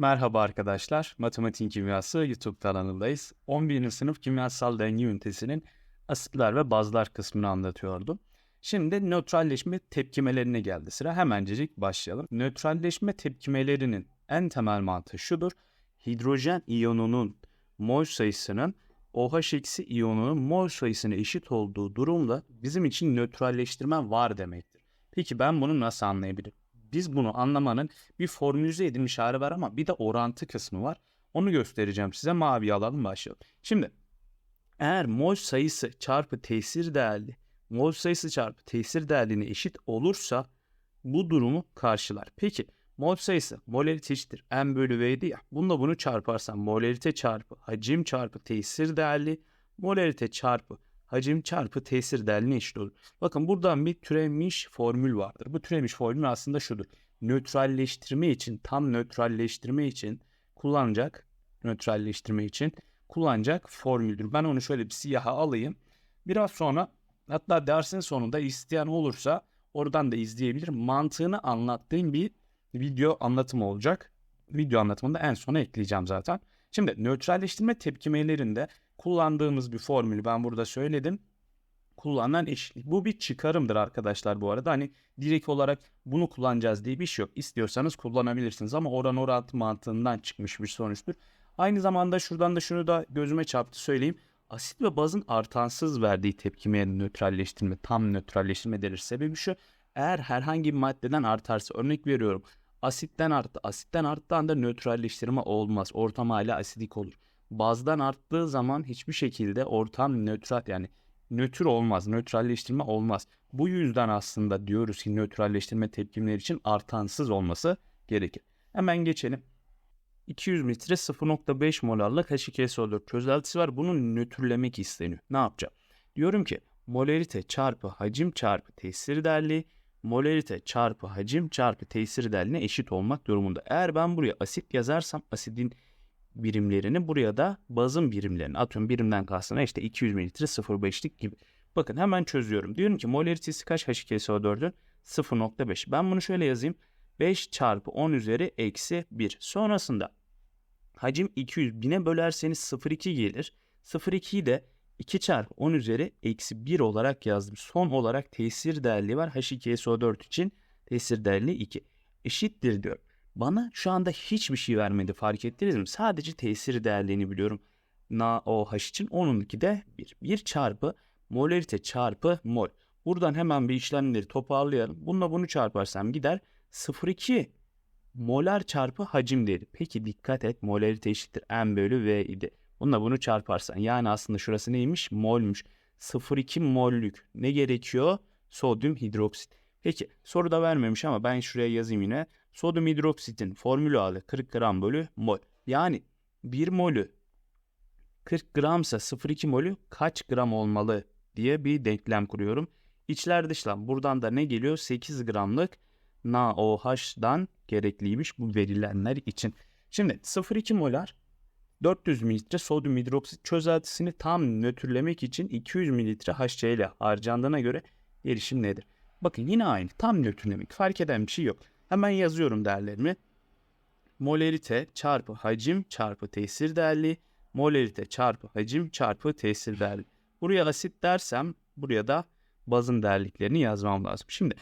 Merhaba arkadaşlar. Matematik Kimyası YouTube kanalındayız. 11. sınıf kimyasal denge ünitesinin asitler ve bazlar kısmını anlatıyordum. Şimdi nötralleşme tepkimelerine geldi sıra. Hemencecik başlayalım. Nötralleşme tepkimelerinin en temel mantığı şudur. Hidrojen iyonunun mol sayısının OH eksi iyonunun mol sayısına eşit olduğu durumda bizim için nötralleştirme var demektir. Peki ben bunu nasıl anlayabilirim? Biz bunu anlamanın bir formülize edilmiş hali var ama bir de orantı kısmı var. Onu göstereceğim size. Mavi alalım başlayalım. Şimdi eğer mol sayısı çarpı tesir değerli mol sayısı çarpı tesir değerliğine eşit olursa bu durumu karşılar. Peki mol sayısı molarite eşittir m bölü v'ydi ya. Bununla bunu çarparsam molarite çarpı hacim çarpı tesir değerli molarite çarpı hacim çarpı tesir değerine eşit olur. Bakın buradan bir türemiş formül vardır. Bu türemiş formül aslında şudur. Nötralleştirme için, tam nötralleştirme için kullanacak, nötralleştirme için kullanacak formüldür. Ben onu şöyle bir siyaha alayım. Biraz sonra hatta dersin sonunda isteyen olursa oradan da izleyebilir. Mantığını anlattığım bir video anlatımı olacak. Video anlatımını da en sona ekleyeceğim zaten. Şimdi nötralleştirme tepkimelerinde kullandığımız bir formülü ben burada söyledim. Kullanılan eşitlik. Bu bir çıkarımdır arkadaşlar bu arada. Hani direkt olarak bunu kullanacağız diye bir şey yok. İstiyorsanız kullanabilirsiniz ama oran orantı mantığından çıkmış bir sonuçtur. Aynı zamanda şuradan da şunu da gözüme çarptı söyleyeyim. Asit ve bazın artansız verdiği tepkimeye nötralleştirme, tam nötralleştirme denir. Sebebi şu. Eğer herhangi bir maddeden artarsa örnek veriyorum. Asitten arttı. Asitten arttığı anda nötralleştirme olmaz. Ortam hala asidik olur bazdan arttığı zaman hiçbir şekilde ortam nötral yani nötr olmaz, nötralleştirme olmaz. Bu yüzden aslında diyoruz ki nötralleştirme tepkimleri için artansız olması gerekir. Hemen geçelim. 200 litre 0.5 molarlık H2SO4 çözeltisi var. Bunu nötrlemek isteniyor. Ne yapacağım? Diyorum ki molarite çarpı hacim çarpı tesir değerliği molarite çarpı hacim çarpı tesir değerliğine eşit olmak durumunda. Eğer ben buraya asit yazarsam asidin birimlerini buraya da bazın birimlerini atıyorum birimden kastına işte 200 mililitre 0.5'lik gibi. Bakın hemen çözüyorum. Diyorum ki molaritesi kaç H2SO4'ün? 0.5. Ben bunu şöyle yazayım. 5 çarpı 10 üzeri eksi 1. Sonrasında hacim 200 1000'e bölerseniz 0.2 gelir. 0.2'yi de 2 çarpı 10 üzeri eksi 1 olarak yazdım. Son olarak tesir değerli var. H2SO4 için tesir değerli 2. Eşittir diyorum. Bana şu anda hiçbir şey vermedi fark ettiniz mi? Sadece tesir değerlerini biliyorum. NaOH için onunki de 1. 1 çarpı molarite çarpı mol. Buradan hemen bir işlemleri toparlayalım. Bununla bunu çarparsam gider 0,2 molar çarpı hacim değeri. Peki dikkat et molarite eşittir m bölü v idi. Bununla bunu çarparsan yani aslında şurası neymiş? Molmuş. 0,2 mollük ne gerekiyor? Sodyum hidroksit. Peki soruda vermemiş ama ben şuraya yazayım yine. Sodyum hidroksitin formülü adı 40 gram bölü mol. Yani 1 molü 40 gramsa 0,2 molü kaç gram olmalı diye bir denklem kuruyorum. İçler dışlar buradan da ne geliyor? 8 gramlık NaOH'dan gerekliymiş bu verilenler için. Şimdi 0,2 molar 400 mililitre sodyum hidroksit çözeltisini tam nötrlemek için 200 mililitre HCl harcandığına göre erişim nedir? Bakın yine aynı. Tam nötrlemek. Fark eden bir şey yok. Hemen yazıyorum değerlerimi. Molarite çarpı hacim çarpı tesir değerli. Molarite çarpı hacim çarpı tesir değerli. Buraya asit dersem buraya da bazın değerliklerini yazmam lazım. Şimdi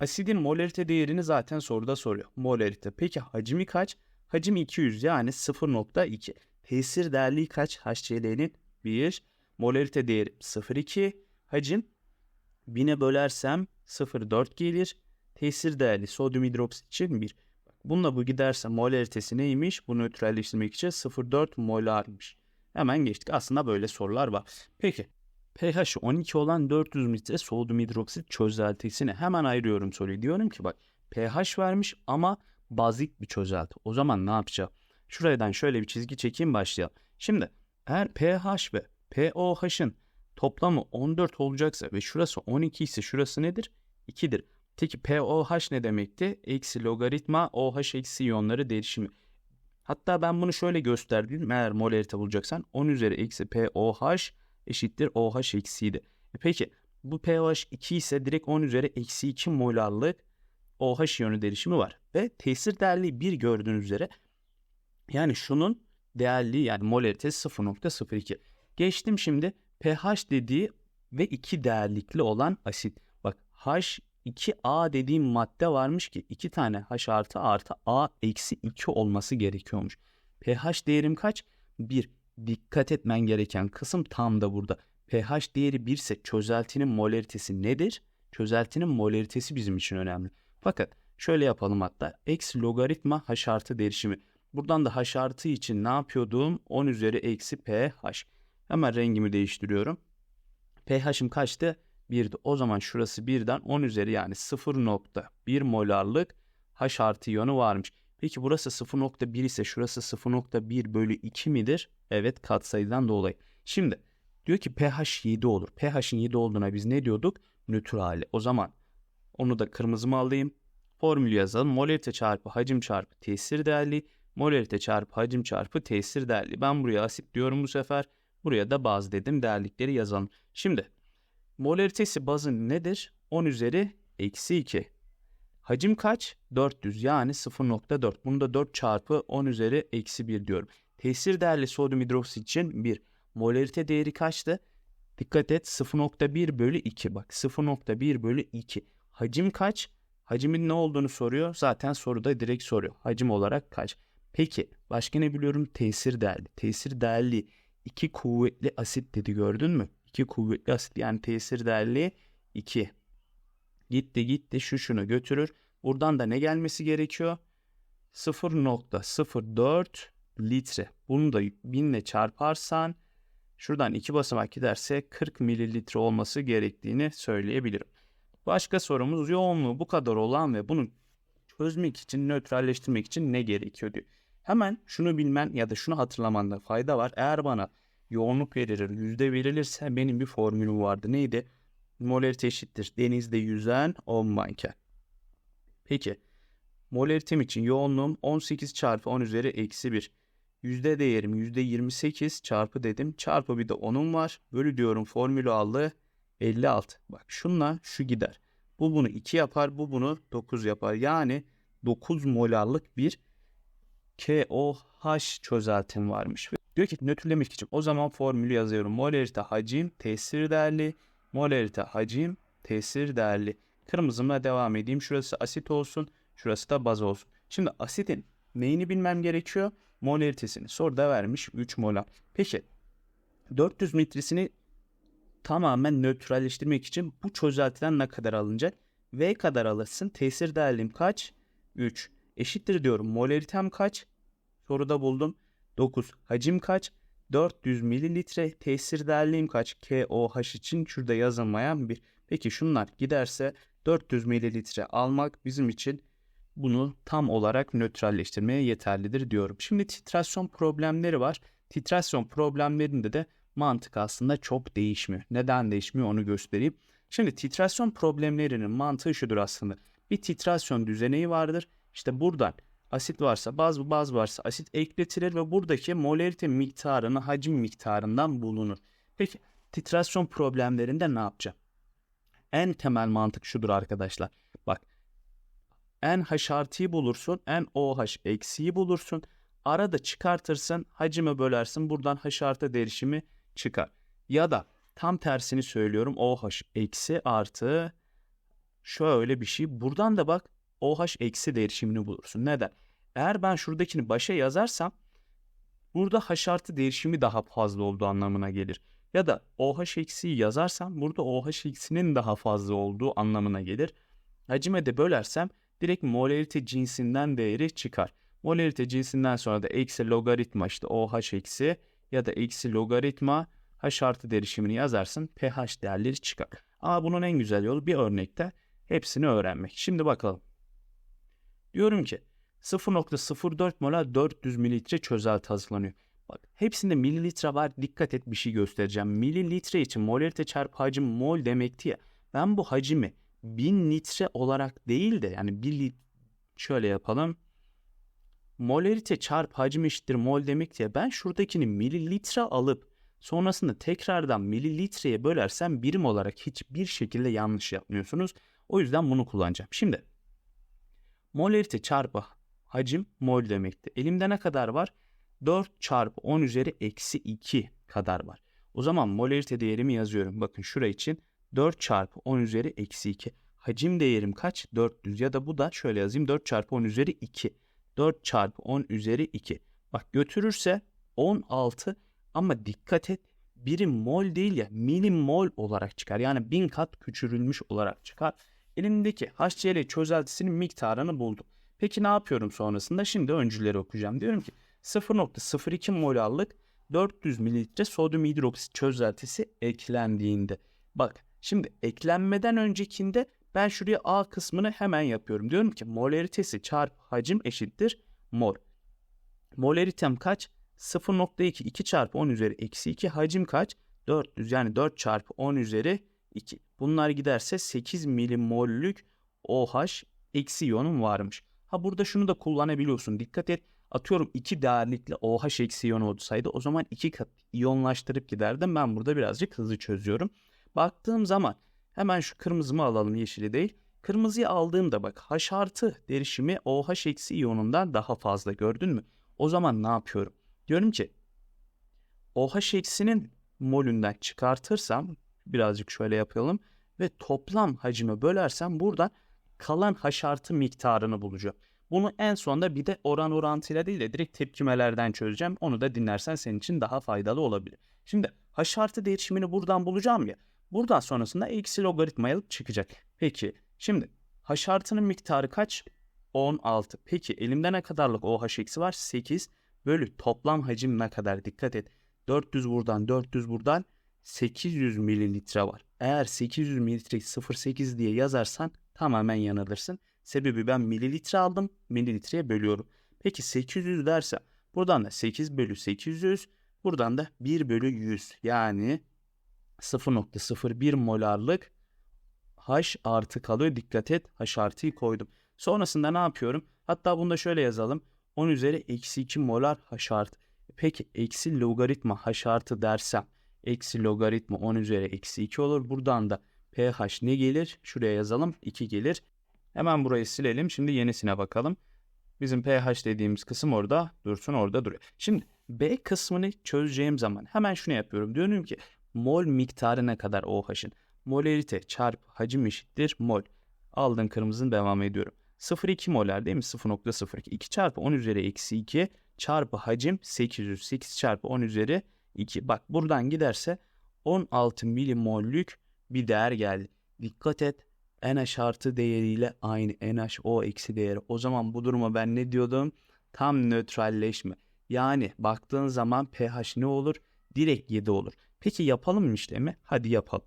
asidin molarite değerini zaten soruda soruyor. Molarite. Peki hacmi kaç? Hacim 200 yani 0.2. Tesir değerliği kaç? HCl'nin 1. Molarite değeri 0.2. Hacim 1000'e bölersem 0.4 gelir. Tesir değerli sodyum hidroksit için 1. Bununla bu giderse molaritesi neymiş? Bunu nötralleştirmek için 0.4 molarmış. Hemen geçtik. Aslında böyle sorular var. Peki pH 12 olan 400 litre sodyum hidroksit çözeltisini hemen ayırıyorum soruyu. Diyorum ki bak pH vermiş ama bazik bir çözelti. O zaman ne yapacağım? Şuradan şöyle bir çizgi çekeyim başlayalım. Şimdi eğer pH ve pOH'ın toplamı 14 olacaksa ve şurası 12 ise şurası nedir? 2'dir. Peki POH ne demekti? Eksi logaritma OH eksi iyonları değişimi. Hatta ben bunu şöyle gösterdim. Eğer molarite bulacaksan 10 üzeri eksi POH eşittir OH eksiydi. E peki bu POH 2 ise direkt 10 üzeri eksi 2 molarlık OH iyonu değişimi var. Ve tesir değerli 1 gördüğünüz üzere Yani şunun değerliği yani molaritesi 0.02. Geçtim şimdi pH dediği ve 2 değerlikli olan asit. Bak H2A dediğim madde varmış ki 2 tane H artı artı A eksi 2 olması gerekiyormuş. pH değerim kaç? 1. Dikkat etmen gereken kısım tam da burada. pH değeri 1 ise çözeltinin molaritesi nedir? Çözeltinin molaritesi bizim için önemli. Fakat şöyle yapalım hatta. Eksi logaritma H artı derişimi. Buradan da H artı için ne yapıyordum? 10 üzeri eksi pH. Hemen rengimi değiştiriyorum. pH'im kaçtı? 1'di. O zaman şurası 1'den 10 üzeri yani 0.1 molarlık H artı iyonu varmış. Peki burası 0.1 ise şurası 0.1 bölü 2 midir? Evet katsayıdan dolayı. Şimdi diyor ki pH 7 olur. pH'in 7 olduğuna biz ne diyorduk? Nötr hali. O zaman onu da kırmızıma alayım. Formülü yazalım. Molarite çarpı hacim çarpı tesir değerli. Molarite çarpı hacim çarpı tesir değerli. Ben buraya asit diyorum bu sefer. Buraya da baz dedim. Değerlikleri yazalım. Şimdi molaritesi bazın nedir? 10 üzeri eksi 2. Hacim kaç? 400 yani 0.4. Bunu da 4 çarpı 10 üzeri eksi 1 diyorum. Tesir değerli sodyum hidroksit için 1. Molarite değeri kaçtı? Dikkat et 0.1 bölü 2 bak 0.1 bölü 2. Hacim kaç? Hacimin ne olduğunu soruyor. Zaten soruda direkt soruyor. Hacim olarak kaç? Peki başka ne biliyorum? Tesir değerli. Tesir değerli iki kuvvetli asit dedi gördün mü? İki kuvvetli asit yani tesir değerli 2. Gitti gitti şu şunu götürür. Buradan da ne gelmesi gerekiyor? 0.04 litre. Bunu da 1000 ile çarparsan şuradan iki basamak giderse 40 mililitre olması gerektiğini söyleyebilirim. Başka sorumuz yoğunluğu bu kadar olan ve bunu çözmek için, nötralleştirmek için ne gerekiyor diyor. Hemen şunu bilmen ya da şunu hatırlamanda fayda var. Eğer bana yoğunluk verilir, yüzde verilirse benim bir formülüm vardı. Neydi? Molarite eşittir. Denizde yüzen 10 manken. Peki. Molaritem için yoğunluğum 18 çarpı 10 üzeri eksi 1. Yüzde değerim yüzde 28 çarpı dedim. Çarpı bir de 10'um var. Bölü diyorum formülü aldı. 56. Bak şunla şu gider. Bu bunu 2 yapar. Bu bunu 9 yapar. Yani 9 molarlık bir KOH çözeltim varmış. Diyor ki nötrlemek için o zaman formülü yazıyorum. Molarite hacim tesir değerli. Molarite hacim tesir değerli. Kırmızımla devam edeyim. Şurası asit olsun. Şurası da baz olsun. Şimdi asitin neyini bilmem gerekiyor? Molaritesini. Soruda vermiş 3 molar. Peki 400 litresini tamamen nötralleştirmek için bu çözeltiden ne kadar alınacak? V kadar alırsın. Tesir değerlim kaç? 3. Eşittir diyorum. Molaritem kaç? Soruda buldum. 9. Hacim kaç? 400 mililitre. Tesir değerliğim kaç? KOH için şurada yazılmayan bir. Peki şunlar giderse 400 mililitre almak bizim için bunu tam olarak nötralleştirmeye yeterlidir diyorum. Şimdi titrasyon problemleri var. Titrasyon problemlerinde de mantık aslında çok değişmiyor. Neden değişmiyor onu göstereyim. Şimdi titrasyon problemlerinin mantığı şudur aslında. Bir titrasyon düzeneği vardır. İşte buradan asit varsa baz baz varsa asit ekletilir ve buradaki molarite miktarını hacim miktarından bulunur. Peki titrasyon problemlerinde ne yapacağım? En temel mantık şudur arkadaşlar. Bak en H artıyı bulursun, en OH eksiği bulursun. Arada çıkartırsın, hacimi bölersin. Buradan H artı derişimi çıkar. Ya da tam tersini söylüyorum. OH eksi artı şöyle bir şey. Buradan da bak OH eksi değişimini bulursun. Neden? Eğer ben şuradakini başa yazarsam burada H artı değişimi daha fazla olduğu anlamına gelir. Ya da OH eksiği yazarsam burada OH eksinin daha fazla olduğu anlamına gelir. Hacime de bölersem direkt molarite cinsinden değeri çıkar. Molarite cinsinden sonra da eksi logaritma işte OH eksi ya da eksi logaritma H artı derişimini yazarsın pH değerleri çıkar. Ama bunun en güzel yolu bir örnekte hepsini öğrenmek. Şimdi bakalım. Diyorum ki 0.04 molar 400 mililitre çözelti hazırlanıyor. Bak hepsinde mililitre var. Dikkat et bir şey göstereceğim. Mililitre için molarite çarpı hacim mol demekti ya. Ben bu hacimi 1000 litre olarak değil de yani bir lit şöyle yapalım. Molarite çarpı hacim eşittir mol demek diye ben şuradakini mililitre alıp sonrasında tekrardan mililitreye bölersem birim olarak hiçbir şekilde yanlış yapmıyorsunuz. O yüzden bunu kullanacağım. Şimdi molarite çarpı hacim mol demekti. Elimde ne kadar var? 4 çarpı 10 üzeri eksi 2 kadar var. O zaman molarite değerimi yazıyorum. Bakın şura için 4 çarpı 10 üzeri eksi 2. Hacim değerim kaç? 400 ya da bu da şöyle yazayım 4 çarpı 10 üzeri 2. 4 çarpı 10 üzeri 2. Bak götürürse 16 ama dikkat et birim mol değil ya milim mol olarak çıkar. Yani bin kat küçülmüş olarak çıkar. Elimdeki HCl çözeltisinin miktarını buldum. Peki ne yapıyorum sonrasında? Şimdi öncüleri okuyacağım. Diyorum ki 0.02 molarlık 400 mililitre sodyum hidroksit çözeltisi eklendiğinde. Bak şimdi eklenmeden öncekinde ben şuraya A kısmını hemen yapıyorum. Diyorum ki molaritesi çarpı hacim eşittir mol. Molaritem kaç? 0.2 2 çarpı 10 üzeri eksi 2 hacim kaç? 400 yani 4 çarpı 10 üzeri 2. Bunlar giderse 8 milimollük OH eksi iyonum varmış. Ha burada şunu da kullanabiliyorsun. Dikkat et. Atıyorum 2 değerlikli OH eksi iyon olsaydı o zaman 2 kat iyonlaştırıp giderdim. Ben burada birazcık hızlı çözüyorum. Baktığım zaman hemen şu kırmızımı alalım yeşili değil. Kırmızıyı aldığımda bak H artı derişimi OH eksi iyonundan daha fazla gördün mü? O zaman ne yapıyorum? Diyorum ki OH eksinin molünden çıkartırsam birazcık şöyle yapalım ve toplam hacmi bölersem buradan kalan H artı miktarını bulacağım. Bunu en sonda bir de oran orantıyla değil de direkt tepkimelerden çözeceğim. Onu da dinlersen senin için daha faydalı olabilir. Şimdi H artı değişimini buradan bulacağım ya. Buradan sonrasında eksi logaritma alıp çıkacak. Peki şimdi H artının miktarı kaç? 16. Peki elimde ne kadarlık OH eksi var? 8 bölü toplam hacim ne kadar? Dikkat et. 400 buradan 400 buradan 800 mililitre var. Eğer 800 mililitre 0.8 diye yazarsan tamamen yanılırsın. Sebebi ben mililitre aldım. Mililitreye bölüyorum. Peki 800 derse buradan da 8 bölü 800 buradan da 1 bölü 100 yani 0.01 molarlık H artı kalıyor. Dikkat et H artıyı koydum. Sonrasında ne yapıyorum? Hatta bunu da şöyle yazalım. 10 üzeri eksi 2 molar H artı. Peki eksi logaritma H artı dersem eksi logaritma 10 üzeri eksi 2 olur. Buradan da pH ne gelir? Şuraya yazalım 2 gelir. Hemen burayı silelim. Şimdi yenisine bakalım. Bizim pH dediğimiz kısım orada dursun orada duruyor. Şimdi B kısmını çözeceğim zaman hemen şunu yapıyorum. Diyorum ki mol miktarı ne kadar OH'ın? Molarite çarpı hacim eşittir mol. Aldım kırmızını devam ediyorum. 0,2 molar değil mi? 0.02. 2 çarpı 10 üzeri eksi 2 çarpı hacim 800. 8 çarpı 10 üzeri 2. Bak buradan giderse 16 milimollük bir değer geldi. Dikkat et. NH artı değeriyle aynı NHO eksi değeri. O zaman bu duruma ben ne diyordum? Tam nötralleşme. Yani baktığın zaman pH ne olur? Direkt 7 olur. Peki yapalım mı işlemi? Hadi yapalım.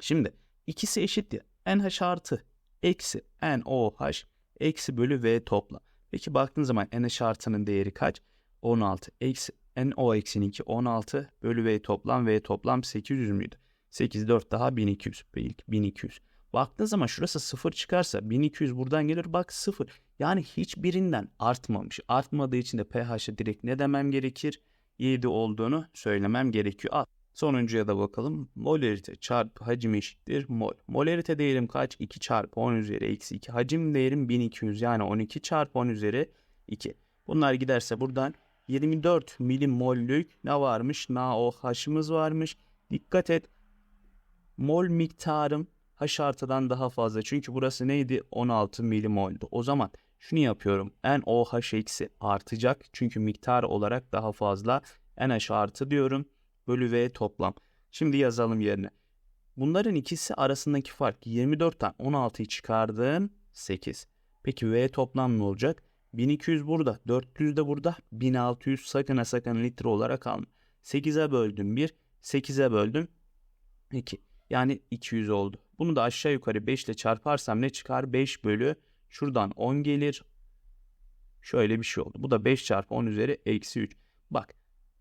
Şimdi ikisi eşit ya. NH artı eksi NOH eksi bölü V topla. Peki baktığın zaman NH artının değeri kaç? 16 eksi NO eksi 2 16 bölü V toplam V toplam 800 müydü? 8 4 daha 1200. 1200. Baktığın zaman şurası 0 çıkarsa 1200 buradan gelir bak 0. Yani hiçbirinden artmamış. Artmadığı için de pH'e direkt ne demem gerekir? 7 olduğunu söylemem gerekiyor. Al. Sonuncuya da bakalım. Molarite çarpı hacim eşittir mol. Molarite değerim kaç? 2 çarpı 10 üzeri eksi 2. Hacim değerim 1200 yani 12 çarpı 10 üzeri 2. Bunlar giderse buradan 24 milimollük ne varmış? NaOH'ımız varmış. Dikkat et. Mol miktarım H daha fazla. Çünkü burası neydi? 16 milimoldu. O zaman şunu yapıyorum. NOH eksi artacak. Çünkü miktar olarak daha fazla. NH artı diyorum. Bölü V toplam. Şimdi yazalım yerine. Bunların ikisi arasındaki fark 24'ten 16'yı çıkardın 8. Peki V toplam ne olacak? 1200 burada, 400 de burada, 1600 sakın ha sakın litre olarak alma. 8'e böldüm 1, 8'e böldüm 2. Yani 200 oldu. Bunu da aşağı yukarı 5 ile çarparsam ne çıkar? 5 bölü şuradan 10 gelir. Şöyle bir şey oldu. Bu da 5 çarpı 10 üzeri eksi 3. Bak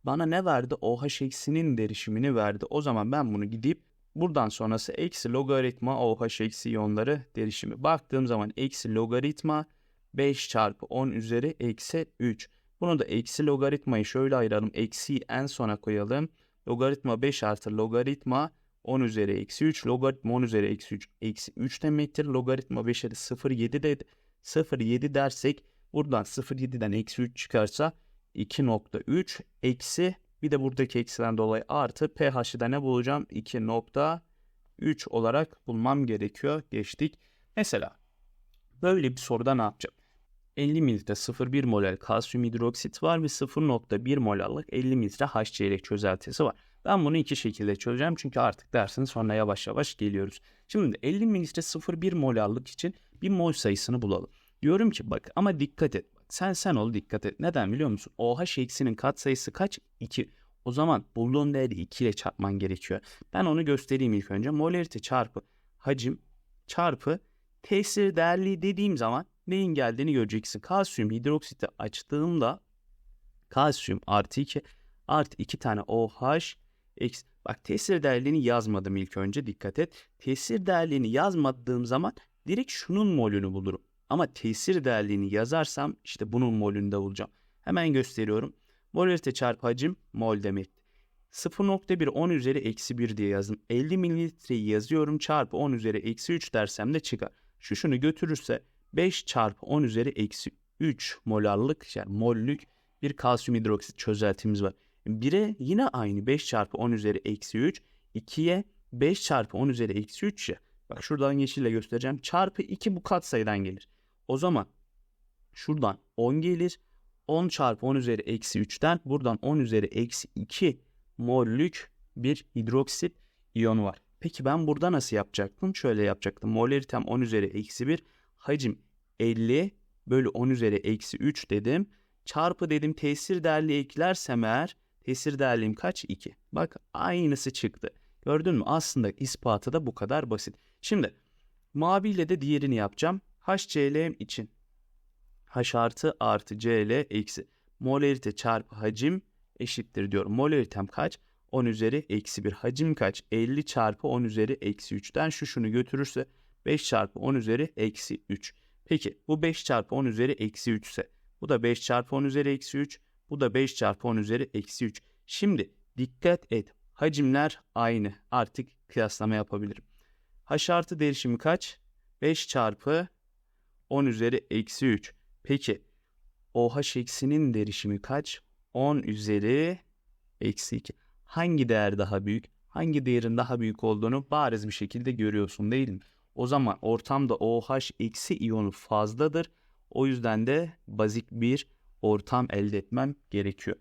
bana ne verdi? OH eksinin derişimini verdi. O zaman ben bunu gidip buradan sonrası eksi logaritma OH eksi iyonları derişimi. Baktığım zaman eksi logaritma 5 çarpı 10 üzeri eksi 3. Bunu da eksi logaritmayı şöyle ayıralım. Eksiyi en sona koyalım. Logaritma 5 artı logaritma 10 üzeri eksi 3 logaritma 10 üzeri eksi 3 eksi 3 demektir. Logaritma 5'e de 0,7 dedi. 0,7 dersek Buradan 0.7'den eksi 3 çıkarsa 2.3 eksi bir de buradaki eksiden dolayı artı pH'i de ne bulacağım? 2.3 olarak bulmam gerekiyor. Geçtik. Mesela böyle bir soruda ne yapacağım? 50 mililitre 0,1 molar kalsiyum hidroksit var ve 0,1 molarlık 50 mililitre HCl çözeltisi var. Ben bunu iki şekilde çözeceğim çünkü artık dersin sonra yavaş yavaş geliyoruz. Şimdi 50 mililitre 0,1 molarlık için bir mol sayısını bulalım. Diyorum ki bak ama dikkat et. Sen sen ol dikkat et. Neden biliyor musun? OH eksinin kat sayısı kaç? 2. O zaman bulduğun değeri 2 ile çarpman gerekiyor. Ben onu göstereyim ilk önce. Molarite çarpı hacim çarpı tesir değerli dediğim zaman neyin geldiğini göreceksin. Kalsiyum hidroksiti açtığımda kalsiyum artı 2 artı 2 tane OH eksi. Bak tesir değerlerini yazmadım ilk önce dikkat et. Tesir değerlerini yazmadığım zaman direkt şunun molünü bulurum. Ama tesir değerlerini yazarsam işte bunun molünü de bulacağım. Hemen gösteriyorum. Molarite çarpı hacim mol demekti. 0.1 10 üzeri eksi 1 diye yazdım. 50 mililitreyi yazıyorum çarpı 10 üzeri eksi 3 dersem de çıkar. Şu şunu götürürse 5 çarpı 10 üzeri eksi 3 molarlık yani mollük bir kalsiyum hidroksit çözeltimiz var. 1'e yine aynı 5 çarpı 10 üzeri eksi 3. 2'ye 5 çarpı 10 üzeri eksi 3 ya. Bak şuradan yeşille göstereceğim. Çarpı 2 bu katsayıdan gelir. O zaman şuradan 10 gelir. 10 çarpı 10 üzeri eksi 3'ten buradan 10 üzeri eksi 2 mollük bir hidroksit iyonu var. Peki ben burada nasıl yapacaktım? Şöyle yapacaktım. Molaritem 10 üzeri eksi 1. Hacim 50 bölü 10 üzeri eksi 3 dedim. Çarpı dedim tesir değerli eklersem eğer tesir değerliğim kaç? 2. Bak aynısı çıktı. Gördün mü? Aslında ispatı da bu kadar basit. Şimdi maviyle de diğerini yapacağım. HCl için H artı artı Cl eksi molarite çarpı hacim eşittir diyorum. Molaritem kaç? 10 üzeri eksi 1. Hacim kaç? 50 çarpı 10 üzeri eksi 3'ten şu şunu götürürse 5 çarpı 10 üzeri eksi 3. Peki bu 5 çarpı 10 üzeri eksi 3 ise bu da 5 çarpı 10 üzeri eksi 3. Bu da 5 çarpı 10 üzeri eksi 3. Şimdi dikkat et. Hacimler aynı. Artık kıyaslama yapabilirim. H artı derişimi kaç? 5 çarpı 10 üzeri eksi 3. Peki OH eksinin derişimi kaç? 10 üzeri eksi 2. Hangi değer daha büyük? Hangi değerin daha büyük olduğunu bariz bir şekilde görüyorsun değil mi? O zaman ortamda OH eksi iyonu fazladır. O yüzden de bazik bir ortam elde etmem gerekiyor.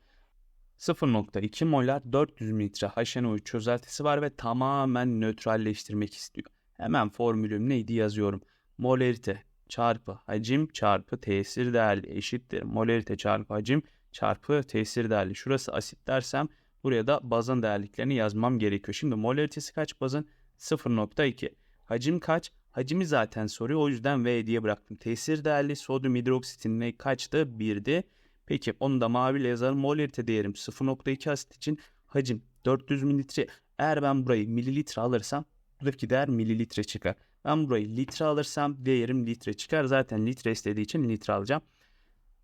0.2 molar 400 mililitre HNO3 çözeltisi var ve tamamen nötralleştirmek istiyor. Hemen formülüm neydi yazıyorum. Molarite çarpı hacim çarpı tesir değerli eşittir. Molarite çarpı hacim çarpı tesir değerli. Şurası asit dersem buraya da bazın değerliklerini yazmam gerekiyor. Şimdi molaritesi kaç bazın? 0.2. Hacim kaç? Hacimi zaten soruyor o yüzden V diye bıraktım. Tesir değerli sodyum hidroksitin ne kaçtı? 1'di. Peki onu da maviyle yazalım. Molarite değerim 0.2 asit için hacim 400 mililitre. Eğer ben burayı mililitre alırsam buradaki değer mililitre çıkar. Ben burayı litre alırsam değerim litre çıkar. Zaten litre istediği için litre alacağım.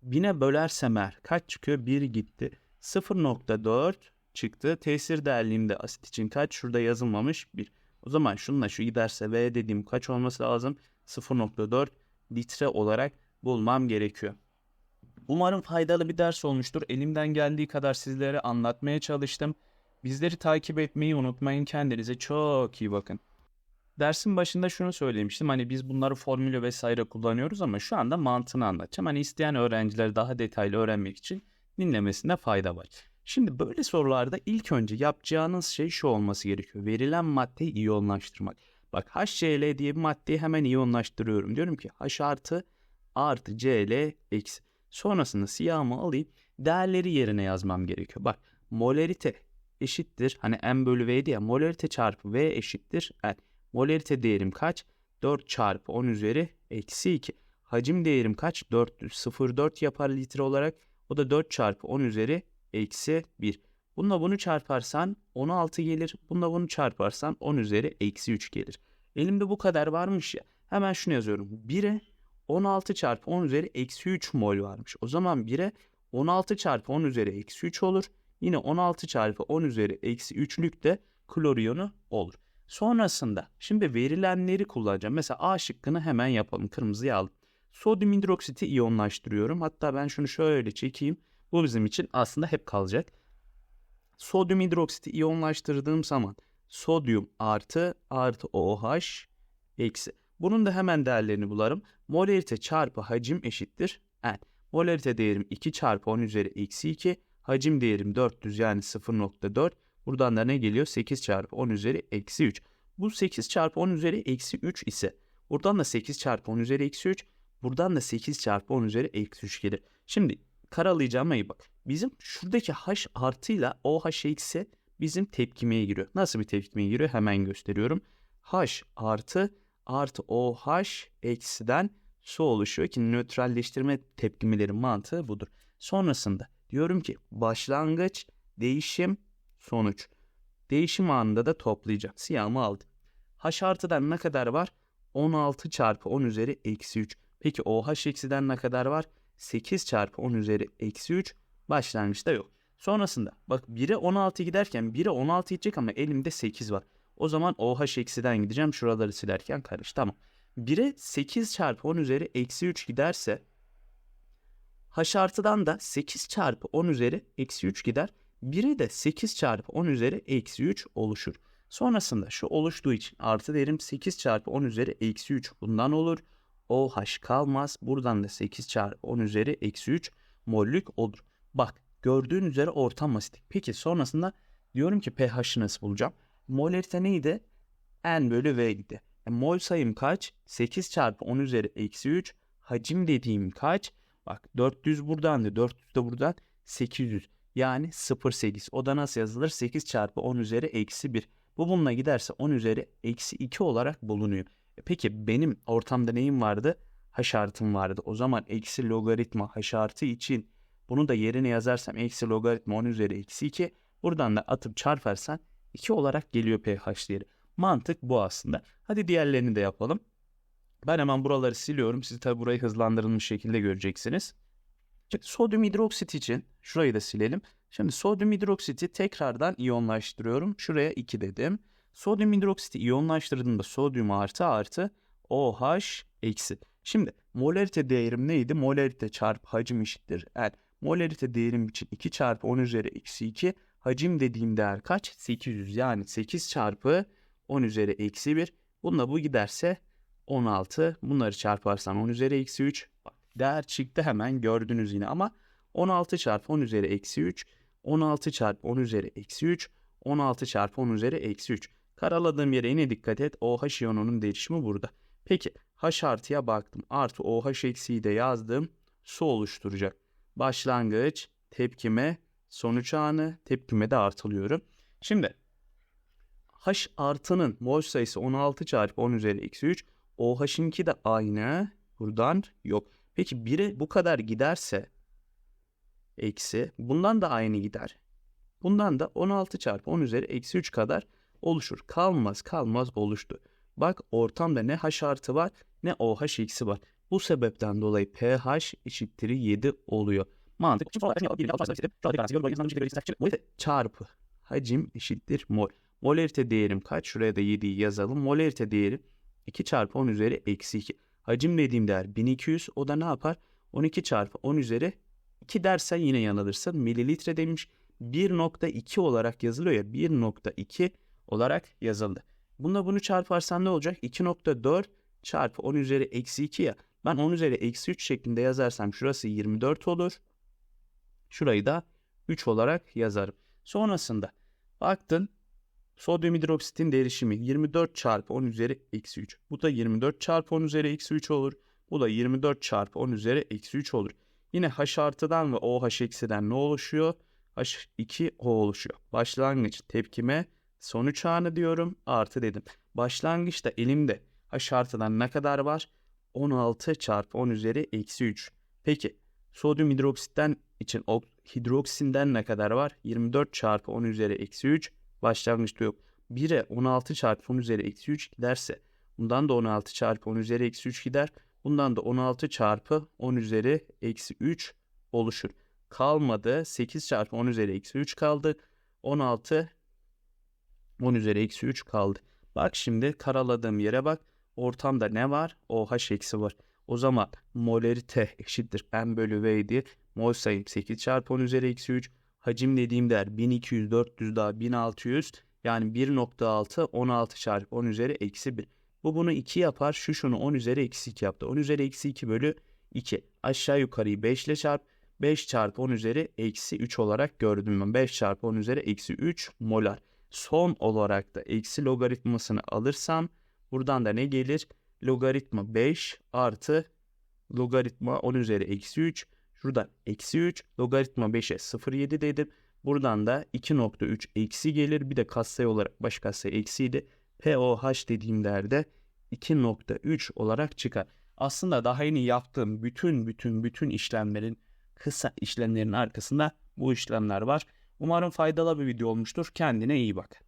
Bine bölersem eğer kaç çıkıyor? 1 gitti. 0.4 çıktı. Tesir değerliğimde asit için kaç? Şurada yazılmamış 1. O zaman şununla şu giderse V dediğim kaç olması lazım? 0.4 litre olarak bulmam gerekiyor. Umarım faydalı bir ders olmuştur. Elimden geldiği kadar sizlere anlatmaya çalıştım. Bizleri takip etmeyi unutmayın. Kendinize çok iyi bakın. Dersin başında şunu söylemiştim. Hani biz bunları formülü vesaire kullanıyoruz ama şu anda mantığını anlatacağım. Hani isteyen öğrenciler daha detaylı öğrenmek için dinlemesinde fayda var. Şimdi böyle sorularda ilk önce yapacağınız şey şu olması gerekiyor. Verilen maddeyi iyonlaştırmak. Bak HCl diye bir maddeyi hemen iyonlaştırıyorum. Diyorum ki H artı artı Cl eksi. Sonrasında siyahımı alayım. Değerleri yerine yazmam gerekiyor. Bak molarite eşittir. Hani M bölü V'di ya. Molarite çarpı V eşittir. Yani molarite değerim kaç? 4 çarpı 10 üzeri eksi 2. Hacim değerim kaç? 400. 0,4 yapar litre olarak. O da 4 çarpı 10 üzeri eksi 1. Bununla bunu çarparsan 16 gelir. Bununla bunu çarparsan 10 üzeri eksi 3 gelir. Elimde bu kadar varmış ya. Hemen şunu yazıyorum. 1'e 16 çarpı 10 üzeri eksi 3 mol varmış. O zaman 1'e 16 çarpı 10 üzeri eksi 3 olur. Yine 16 çarpı 10 üzeri eksi 3'lük de klor iyonu olur. Sonrasında şimdi verilenleri kullanacağım. Mesela A şıkkını hemen yapalım. Kırmızıya aldım. Sodyum hidroksiti iyonlaştırıyorum. Hatta ben şunu şöyle çekeyim. Bu bizim için aslında hep kalacak. Sodyum hidroksiti iyonlaştırdığım zaman sodyum artı artı OH eksi. Bunun da hemen değerlerini bularım. Molarite çarpı hacim eşittir N. Molarite değerim 2 çarpı 10 üzeri eksi 2. Hacim değerim 400 yani 0.4. Buradan da ne geliyor? 8 çarpı 10 üzeri eksi 3. Bu 8 çarpı 10 üzeri eksi 3 ise buradan da 8 çarpı 10 üzeri eksi 3. Buradan da 8 çarpı 10 üzeri eksi 3 gelir. Şimdi karalayacağıma iyi bak. Bizim şuradaki H artıyla OH eksi bizim tepkimeye giriyor. Nasıl bir tepkimeye giriyor? Hemen gösteriyorum. H artı artı OH eksiden su oluşuyor ki nötralleştirme tepkimeleri mantığı budur. Sonrasında diyorum ki başlangıç, değişim, sonuç. Değişim anında da toplayacağım. Siyahımı aldım. H artıdan ne kadar var? 16 çarpı 10 üzeri eksi 3. Peki OH eksiden ne kadar var? 8 çarpı 10 üzeri eksi 3. Başlangıçta yok. Sonrasında bak 1'e 16 giderken 1'e 16 gidecek ama elimde 8 var. O zaman OH eksiden gideceğim. Şuraları silerken karış. Tamam. 1'e 8 çarpı 10 üzeri eksi 3 giderse H artıdan da 8 çarpı 10 üzeri eksi 3 gider. 1'e de 8 çarpı 10 üzeri eksi 3 oluşur. Sonrasında şu oluştuğu için artı değerim 8 çarpı 10 üzeri eksi 3 bundan olur. OH kalmaz. Buradan da 8 çarpı 10 üzeri eksi 3 mollük olur. Bak gördüğün üzere ortam asitik. Peki sonrasında diyorum ki pH'ı nasıl bulacağım? Molarite neydi? N bölü V idi. E, mol sayım kaç? 8 çarpı 10 üzeri eksi 3. Hacim dediğim kaç? Bak 400 buradan da 400 de buradan 800. Yani 0,8. O da nasıl yazılır? 8 çarpı 10 üzeri eksi 1. Bu bununla giderse 10 üzeri eksi 2 olarak bulunuyor. Peki benim ortamda neyim vardı? H artım vardı. O zaman eksi logaritma H artı için bunu da yerine yazarsam eksi logaritma 10 üzeri eksi 2. Buradan da atıp çarparsan 2 olarak geliyor pH değeri. Mantık bu aslında. Hadi diğerlerini de yapalım. Ben hemen buraları siliyorum. Siz tabi burayı hızlandırılmış şekilde göreceksiniz. Şimdi sodyum hidroksit için şurayı da silelim. Şimdi sodyum hidroksiti tekrardan iyonlaştırıyorum. Şuraya 2 dedim. Sodyum hidroksiti iyonlaştırdığımda sodyum artı artı OH eksi. Şimdi molarite değerim neydi? Molarite çarpı hacim eşittir. Yani molarite değerim için 2 çarpı 10 üzeri eksi 2. Hacim dediğim değer kaç? 800 yani 8 çarpı 10 üzeri eksi 1. Bununla bu giderse 16. Bunları çarparsan 10 üzeri eksi 3. Değer çıktı hemen gördünüz yine ama 16 çarpı 10 üzeri eksi 3. 16 çarpı 10 üzeri eksi 3. 16 çarpı 10 üzeri eksi 3. Karaladığım yere yine dikkat et. OH iyonunun değişimi burada. Peki H artıya baktım. Artı OH eksiği de yazdım. Su oluşturacak. Başlangıç, tepkime, sonuç anı, tepkime de artılıyorum. Şimdi H artının mol sayısı 16 çarpı 10 üzeri eksi 3. OH'inki de aynı. Buradan yok. Peki 1'e bu kadar giderse eksi bundan da aynı gider. Bundan da 16 çarpı 10 üzeri eksi 3 kadar oluşur. Kalmaz kalmaz oluştu. Bak ortamda ne H artı var ne OH eksi var. Bu sebepten dolayı pH eşittir 7 oluyor. Mantık. Çarpı hacim eşittir mol. Molarite değerim kaç? Şuraya da 7'yi yazalım. Molarite değeri 2 çarpı 10 üzeri eksi 2. Hacim dediğim değer 1200. O da ne yapar? 12 çarpı 10 üzeri 2 dersen yine yanılırsın. Mililitre demiş. 1.2 olarak yazılıyor ya. 1.2 olarak yazıldı. Bununla bunu çarparsan ne olacak? 2.4 çarpı 10 üzeri eksi 2 ya. Ben 10 üzeri eksi 3 şeklinde yazarsam şurası 24 olur. Şurayı da 3 olarak yazarım. Sonrasında baktın sodyum hidroksitin derişimi 24 çarpı 10 üzeri eksi 3. Bu da 24 çarpı 10 üzeri eksi 3 olur. Bu da 24 çarpı 10 üzeri eksi 3 olur. Yine H artıdan ve OH eksiden ne oluşuyor? H2O oluşuyor. Başlangıç tepkime sonuç anı diyorum artı dedim. Başlangıçta elimde H artıdan ne kadar var? 16 çarpı 10 üzeri eksi 3. Peki sodyum hidroksitten için hidroksinden ne kadar var? 24 çarpı 10 üzeri eksi 3. Başlangıçta yok. 1'e 16 çarpı 10 üzeri eksi 3 giderse bundan da 16 çarpı 10 üzeri eksi 3 gider. Bundan da 16 çarpı 10 üzeri eksi 3 oluşur. Kalmadı. 8 çarpı 10 üzeri eksi 3 kaldı. 16 10 üzeri eksi 3 kaldı. Bak şimdi karaladığım yere bak. Ortamda ne var? OH eksi var. O zaman molarite eşittir M bölü V diye mol sayım 8 çarpı 10 üzeri eksi 3. Hacim dediğim değer 1200, 400 daha 1600 yani 1.6 16 çarpı 10 üzeri eksi 1. Bu bunu 2 yapar. Şu şunu 10 üzeri eksi 2 yaptı. 10 üzeri eksi 2 bölü 2. Aşağı yukarıyı 5 ile çarp. 5 çarpı 10 üzeri eksi 3 olarak gördüm ben. 5 çarpı 10 üzeri eksi 3 molar. Son olarak da eksi logaritmasını alırsam buradan da ne gelir? Logaritma 5 artı logaritma 10 üzeri eksi 3. Şuradan eksi 3 logaritma 5'e 0,7 dedim. Buradan da 2.3 eksi gelir. Bir de katsayı olarak baş katsayı eksiydi. POH dediğim değerde 2.3 olarak çıkar. Aslında daha yeni yaptığım bütün bütün bütün işlemlerin kısa işlemlerin arkasında bu işlemler var. Umarım faydalı bir video olmuştur. Kendine iyi bak.